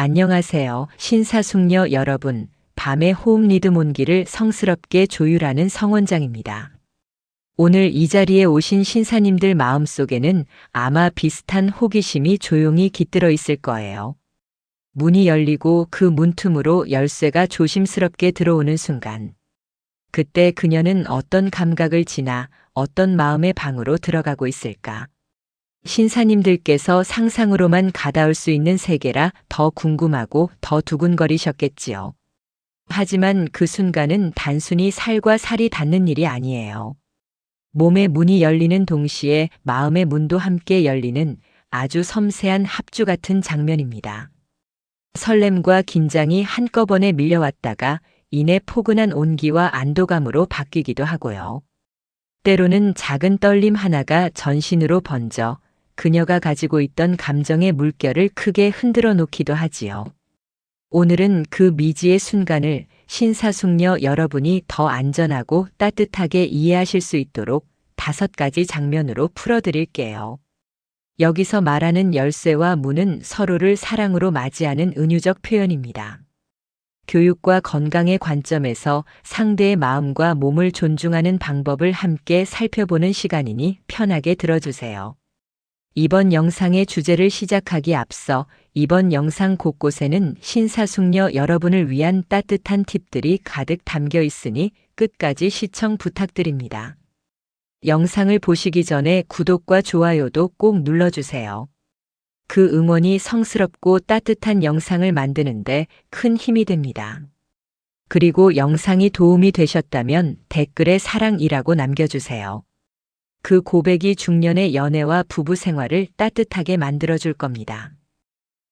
안녕하세요. 신사숙녀 여러분. 밤의 호흡 리듬 온기를 성스럽게 조율하는 성원장입니다. 오늘 이 자리에 오신 신사님들 마음속에는 아마 비슷한 호기심이 조용히 깃들어 있을 거예요. 문이 열리고 그 문틈으로 열쇠가 조심스럽게 들어오는 순간. 그때 그녀는 어떤 감각을 지나 어떤 마음의 방으로 들어가고 있을까? 신사님들께서 상상으로만 가다올 수 있는 세계라 더 궁금하고 더 두근거리셨겠지요. 하지만 그 순간은 단순히 살과 살이 닿는 일이 아니에요. 몸의 문이 열리는 동시에 마음의 문도 함께 열리는 아주 섬세한 합주 같은 장면입니다. 설렘과 긴장이 한꺼번에 밀려왔다가 이내 포근한 온기와 안도감으로 바뀌기도 하고요. 때로는 작은 떨림 하나가 전신으로 번져 그녀가 가지고 있던 감정의 물결을 크게 흔들어 놓기도 하지요. 오늘은 그 미지의 순간을 신사숙녀 여러분이 더 안전하고 따뜻하게 이해하실 수 있도록 다섯 가지 장면으로 풀어드릴게요. 여기서 말하는 열쇠와 문은 서로를 사랑으로 맞이하는 은유적 표현입니다. 교육과 건강의 관점에서 상대의 마음과 몸을 존중하는 방법을 함께 살펴보는 시간이니 편하게 들어주세요. 이번 영상의 주제를 시작하기 앞서 이번 영상 곳곳에는 신사숙녀 여러분을 위한 따뜻한 팁들이 가득 담겨 있으니 끝까지 시청 부탁드립니다. 영상을 보시기 전에 구독과 좋아요도 꼭 눌러주세요. 그 응원이 성스럽고 따뜻한 영상을 만드는데 큰 힘이 됩니다. 그리고 영상이 도움이 되셨다면 댓글에 사랑이라고 남겨주세요. 그 고백이 중년의 연애와 부부 생활을 따뜻하게 만들어줄 겁니다.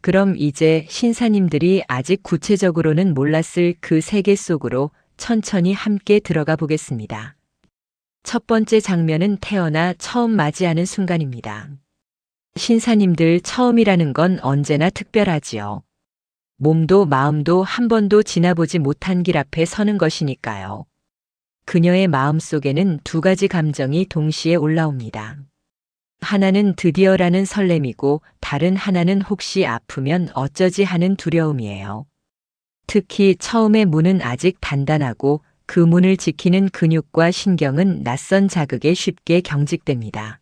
그럼 이제 신사님들이 아직 구체적으로는 몰랐을 그 세계 속으로 천천히 함께 들어가 보겠습니다. 첫 번째 장면은 태어나 처음 맞이하는 순간입니다. 신사님들 처음이라는 건 언제나 특별하지요. 몸도 마음도 한 번도 지나보지 못한 길 앞에 서는 것이니까요. 그녀의 마음 속에는 두 가지 감정이 동시에 올라옵니다. 하나는 드디어라는 설렘이고 다른 하나는 혹시 아프면 어쩌지 하는 두려움이에요. 특히 처음의 문은 아직 단단하고 그 문을 지키는 근육과 신경은 낯선 자극에 쉽게 경직됩니다.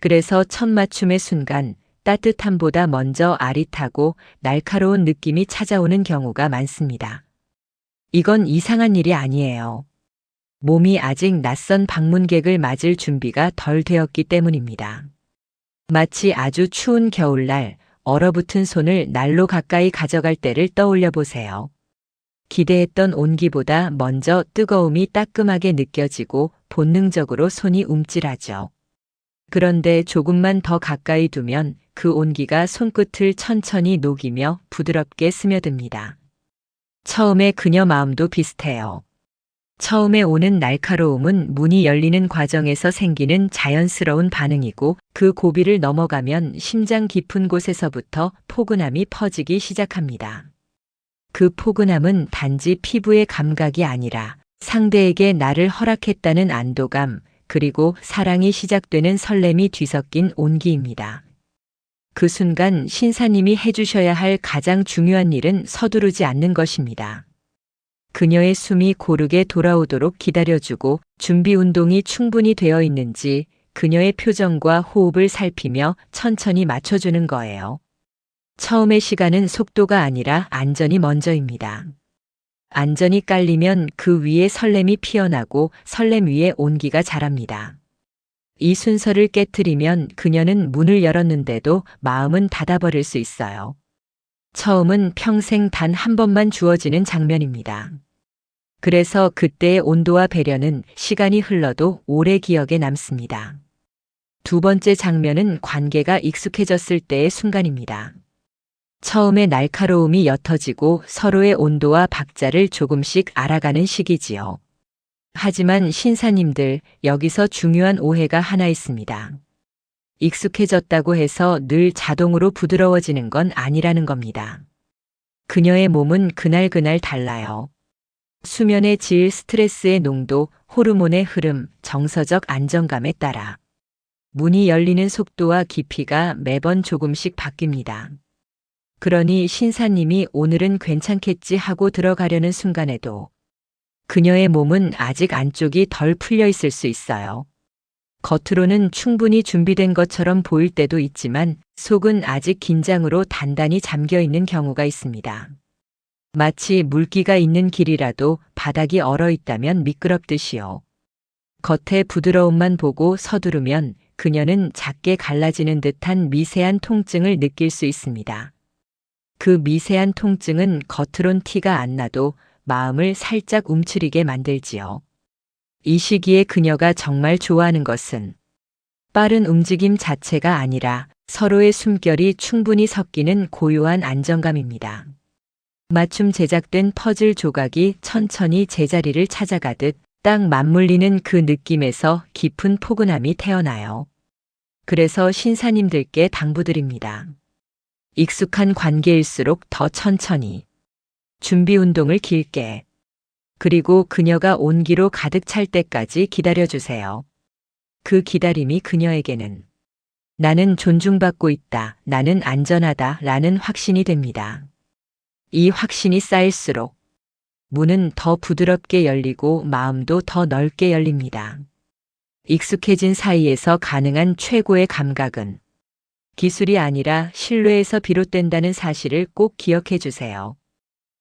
그래서 첫 맞춤의 순간 따뜻함보다 먼저 아릿하고 날카로운 느낌이 찾아오는 경우가 많습니다. 이건 이상한 일이 아니에요. 몸이 아직 낯선 방문객을 맞을 준비가 덜 되었기 때문입니다. 마치 아주 추운 겨울날 얼어붙은 손을 날로 가까이 가져갈 때를 떠올려 보세요. 기대했던 온기보다 먼저 뜨거움이 따끔하게 느껴지고 본능적으로 손이 움찔하죠. 그런데 조금만 더 가까이 두면 그 온기가 손끝을 천천히 녹이며 부드럽게 스며듭니다. 처음에 그녀 마음도 비슷해요. 처음에 오는 날카로움은 문이 열리는 과정에서 생기는 자연스러운 반응이고 그 고비를 넘어가면 심장 깊은 곳에서부터 포근함이 퍼지기 시작합니다. 그 포근함은 단지 피부의 감각이 아니라 상대에게 나를 허락했다는 안도감, 그리고 사랑이 시작되는 설렘이 뒤섞인 온기입니다. 그 순간 신사님이 해주셔야 할 가장 중요한 일은 서두르지 않는 것입니다. 그녀의 숨이 고르게 돌아오도록 기다려주고 준비 운동이 충분히 되어 있는지 그녀의 표정과 호흡을 살피며 천천히 맞춰주는 거예요. 처음의 시간은 속도가 아니라 안전이 먼저입니다. 안전이 깔리면 그 위에 설렘이 피어나고 설렘 위에 온기가 자랍니다. 이 순서를 깨뜨리면 그녀는 문을 열었는데도 마음은 닫아버릴 수 있어요. 처음은 평생 단 한 번만 주어지는 장면입니다. 그래서 그때의 온도와 배려는 시간이 흘러도 오래 기억에 남습니다. 두 번째 장면은 관계가 익숙해졌을 때의 순간입니다. 처음에 날카로움이 옅어지고 서로의 온도와 박자를 조금씩 알아가는 시기지요. 하지만 신사님들, 여기서 중요한 오해가 하나 있습니다. 익숙해졌다고 해서 늘 자동으로 부드러워지는 건 아니라는 겁니다. 그녀의 몸은 그날그날 달라요. 수면의 질, 스트레스의 농도, 호르몬의 흐름, 정서적 안정감에 따라 문이 열리는 속도와 깊이가 매번 조금씩 바뀝니다. 그러니 신사님이 오늘은 괜찮겠지 하고 들어가려는 순간에도 그녀의 몸은 아직 안쪽이 덜 풀려 있을 수 있어요. 겉으로는 충분히 준비된 것처럼 보일 때도 있지만 속은 아직 긴장으로 단단히 잠겨 있는 경우가 있습니다. 마치 물기가 있는 길이라도 바닥이 얼어 있다면 미끄럽듯이요. 겉의 부드러움만 보고 서두르면 그녀는 작게 갈라지는 듯한 미세한 통증을 느낄 수 있습니다. 그 미세한 통증은 겉으론 티가 안 나도 마음을 살짝 움츠리게 만들지요. 이 시기에 그녀가 정말 좋아하는 것은 빠른 움직임 자체가 아니라 서로의 숨결이 충분히 섞이는 고요한 안정감입니다. 맞춤 제작된 퍼즐 조각이 천천히 제자리를 찾아가듯 딱 맞물리는 그 느낌에서 깊은 포근함이 태어나요. 그래서 신사님들께 당부드립니다. 익숙한 관계일수록 더 천천히. 준비 운동을 길게. 그리고 그녀가 온기로 가득 찰 때까지 기다려주세요. 그 기다림이 그녀에게는 나는 존중받고 있다, 나는 안전하다 라는 확신이 됩니다. 이 확신이 쌓일수록 문은 더 부드럽게 열리고 마음도 더 넓게 열립니다. 익숙해진 사이에서 가능한 최고의 감각은 기술이 아니라 신뢰에서 비롯된다는 사실을 꼭 기억해 주세요.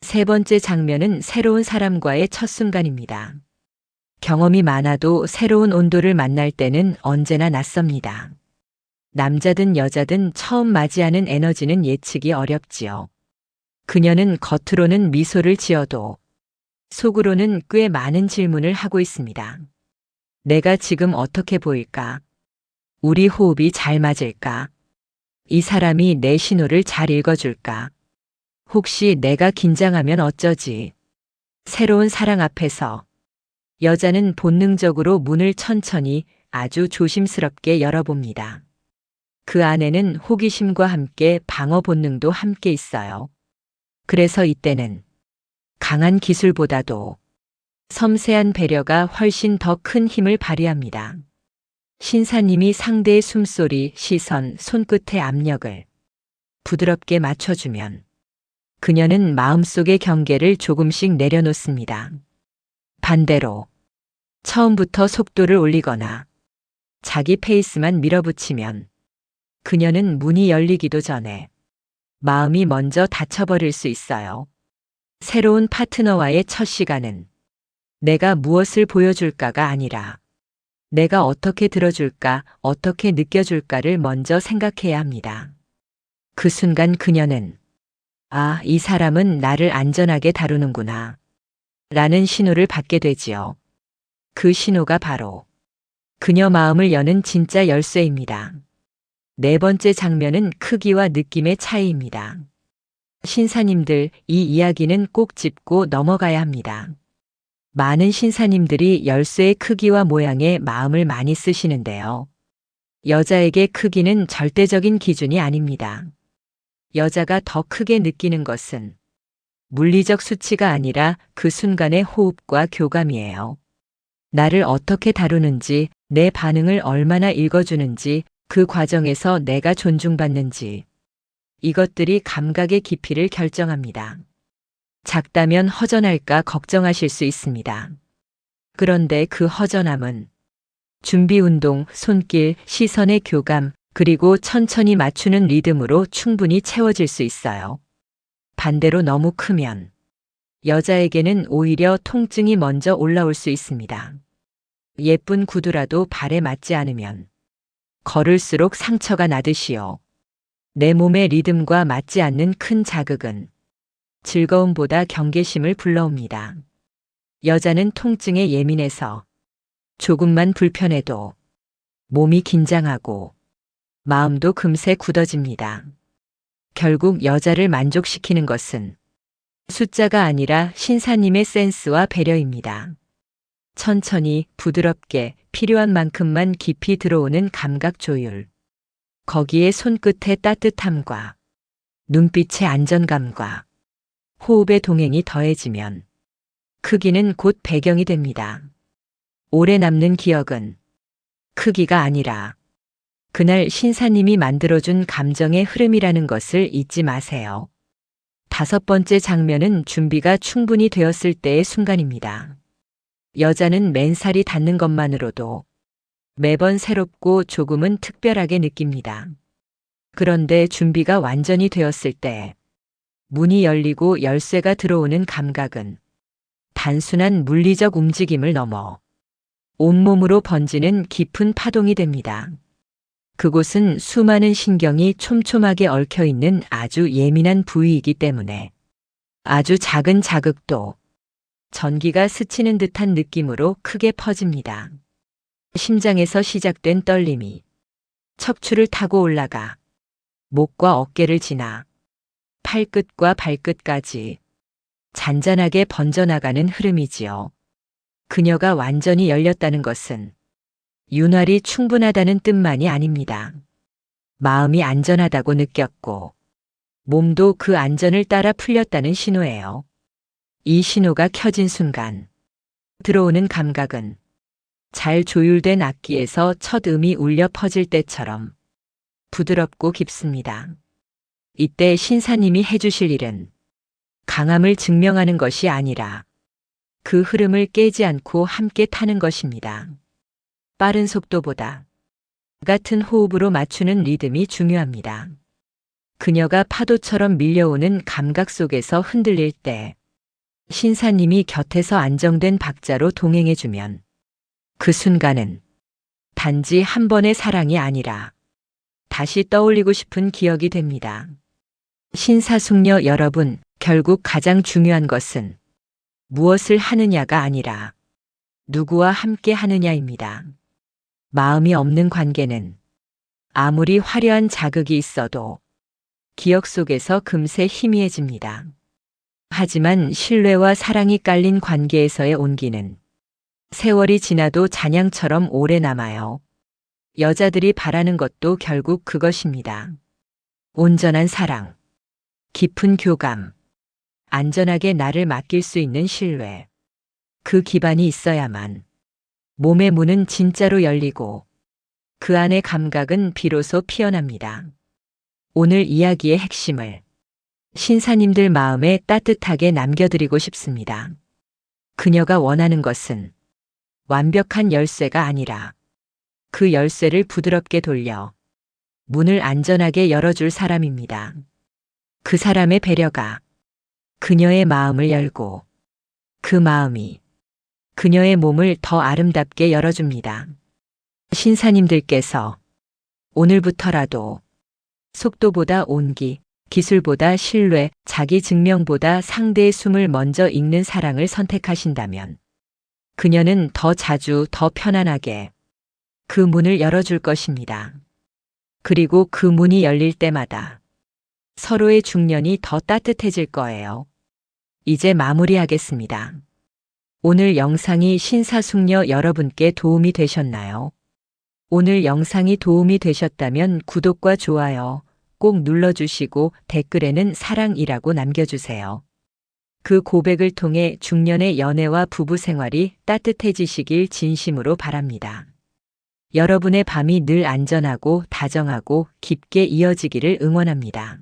세 번째 장면은 새로운 사람과의 첫 순간입니다. 경험이 많아도 새로운 온도를 만날 때는 언제나 낯섭니다. 남자든 여자든 처음 맞이하는 에너지는 예측이 어렵지요. 그녀는 겉으로는 미소를 지어도 속으로는 꽤 많은 질문을 하고 있습니다. 내가 지금 어떻게 보일까? 우리 호흡이 잘 맞을까? 이 사람이 내 신호를 잘 읽어줄까? 혹시 내가 긴장하면 어쩌지? 새로운 사랑 앞에서 여자는 본능적으로 문을 천천히 아주 조심스럽게 열어봅니다. 그 안에는 호기심과 함께 방어 본능도 함께 있어요. 그래서 이때는 강한 기술보다도 섬세한 배려가 훨씬 더 큰 힘을 발휘합니다. 신사님이 상대의 숨소리, 시선, 손끝의 압력을 부드럽게 맞춰주면 그녀는 마음속의 경계를 조금씩 내려놓습니다. 반대로 처음부터 속도를 올리거나 자기 페이스만 밀어붙이면 그녀는 문이 열리기도 전에 마음이 먼저 닫혀버릴 수 있어요. 새로운 파트너와의 첫 시간은 내가 무엇을 보여줄까가 아니라 내가 어떻게 들어줄까, 어떻게 느껴줄까를 먼저 생각해야 합니다. 그 순간 그녀는 아, 이 사람은 나를 안전하게 다루는구나. 라는 신호를 받게 되지요. 그 신호가 바로 그녀 마음을 여는 진짜 열쇠입니다. 네 번째 장면은 크기와 느낌의 차이입니다. 신사님들, 이 이야기는 꼭 짚고 넘어가야 합니다. 많은 신사님들이 열쇠의 크기와 모양에 마음을 많이 쓰시는데요. 여자에게 크기는 절대적인 기준이 아닙니다. 여자가 더 크게 느끼는 것은 물리적 수치가 아니라 그 순간의 호흡과 교감이에요. 나를 어떻게 다루는지, 내 반응을 얼마나 읽어주는지, 그 과정에서 내가 존중받는지. 이것들이 감각의 깊이를 결정합니다. 작다면 허전할까 걱정하실 수 있습니다. 그런데 그 허전함은 준비 운동, 손길, 시선의 교감, 그리고 천천히 맞추는 리듬으로 충분히 채워질 수 있어요. 반대로 너무 크면 여자에게는 오히려 통증이 먼저 올라올 수 있습니다. 예쁜 구두라도 발에 맞지 않으면 걸을수록 상처가 나듯이요. 내 몸의 리듬과 맞지 않는 큰 자극은 즐거움보다 경계심을 불러옵니다. 여자는 통증에 예민해서 조금만 불편해도 몸이 긴장하고 마음도 금세 굳어집니다. 결국 여자를 만족시키는 것은 숫자가 아니라 신사님의 센스와 배려입니다. 천천히 부드럽게 필요한 만큼만 깊이 들어오는 감각 조율. 거기에 손끝의 따뜻함과 눈빛의 안정감과 호흡의 동행이 더해지면 크기는 곧 배경이 됩니다. 오래 남는 기억은 크기가 아니라 그날 신사님이 만들어준 감정의 흐름이라는 것을 잊지 마세요. 다섯 번째 장면은 준비가 충분히 되었을 때의 순간입니다. 여자는 맨살이 닿는 것만으로도 매번 새롭고 조금은 특별하게 느낍니다. 그런데 준비가 완전히 되었을 때 문이 열리고 열쇠가 들어오는 감각은 단순한 물리적 움직임을 넘어 온몸으로 번지는 깊은 파동이 됩니다. 그곳은 수많은 신경이 촘촘하게 얽혀 있는 아주 예민한 부위이기 때문에 아주 작은 자극도 전기가 스치는 듯한 느낌으로 크게 퍼집니다. 심장에서 시작된 떨림이 척추를 타고 올라가 목과 어깨를 지나 팔끝과 발끝까지 잔잔하게 번져나가는 흐름이지요. 그녀가 완전히 열렸다는 것은 윤활이 충분하다는 뜻만이 아닙니다. 마음이 안전하다고 느꼈고 몸도 그 안전을 따라 풀렸다는 신호예요. 이 신호가 켜진 순간 들어오는 감각은 잘 조율된 악기에서 첫 음이 울려 퍼질 때처럼 부드럽고 깊습니다. 이때 신사님이 해주실 일은 강함을 증명하는 것이 아니라 그 흐름을 깨지 않고 함께 타는 것입니다. 빠른 속도보다 같은 호흡으로 맞추는 리듬이 중요합니다. 그녀가 파도처럼 밀려오는 감각 속에서 흔들릴 때 신사님이 곁에서 안정된 박자로 동행해주면 그 순간은 단지 한 번의 사랑이 아니라 다시 떠올리고 싶은 기억이 됩니다. 신사숙녀 여러분, 결국 가장 중요한 것은 무엇을 하느냐가 아니라 누구와 함께 하느냐입니다. 마음이 없는 관계는 아무리 화려한 자극이 있어도 기억 속에서 금세 희미해집니다. 하지만 신뢰와 사랑이 깔린 관계에서의 온기는 세월이 지나도 잔향처럼 오래 남아요. 여자들이 바라는 것도 결국 그것입니다. 온전한 사랑, 깊은 교감, 안전하게 나를 맡길 수 있는 신뢰. 그 기반이 있어야만 몸의 문은 진짜로 열리고 그 안의 감각은 비로소 피어납니다. 오늘 이야기의 핵심을 신사님들 마음에 따뜻하게 남겨드리고 싶습니다. 그녀가 원하는 것은 완벽한 열쇠가 아니라 그 열쇠를 부드럽게 돌려 문을 안전하게 열어줄 사람입니다. 그 사람의 배려가 그녀의 마음을 열고 그 마음이 그녀의 몸을 더 아름답게 열어줍니다. 신사님들께서 오늘부터라도 속도보다 온기, 기술보다 신뢰, 자기 증명보다 상대의 숨을 먼저 읽는 사랑을 선택하신다면 그녀는 더 자주 더 편안하게 그 문을 열어줄 것입니다. 그리고 그 문이 열릴 때마다 서로의 중년이 더 따뜻해질 거예요. 이제 마무리하겠습니다. 오늘 영상이 신사숙녀 여러분께 도움이 되셨나요? 오늘 영상이 도움이 되셨다면 구독과 좋아요 꼭 눌러주시고 댓글에는 사랑이라고 남겨주세요. 그 고백을 통해 중년의 연애와 부부 생활이 따뜻해지시길 진심으로 바랍니다. 여러분의 밤이 늘 안전하고 다정하고 깊게 이어지기를 응원합니다.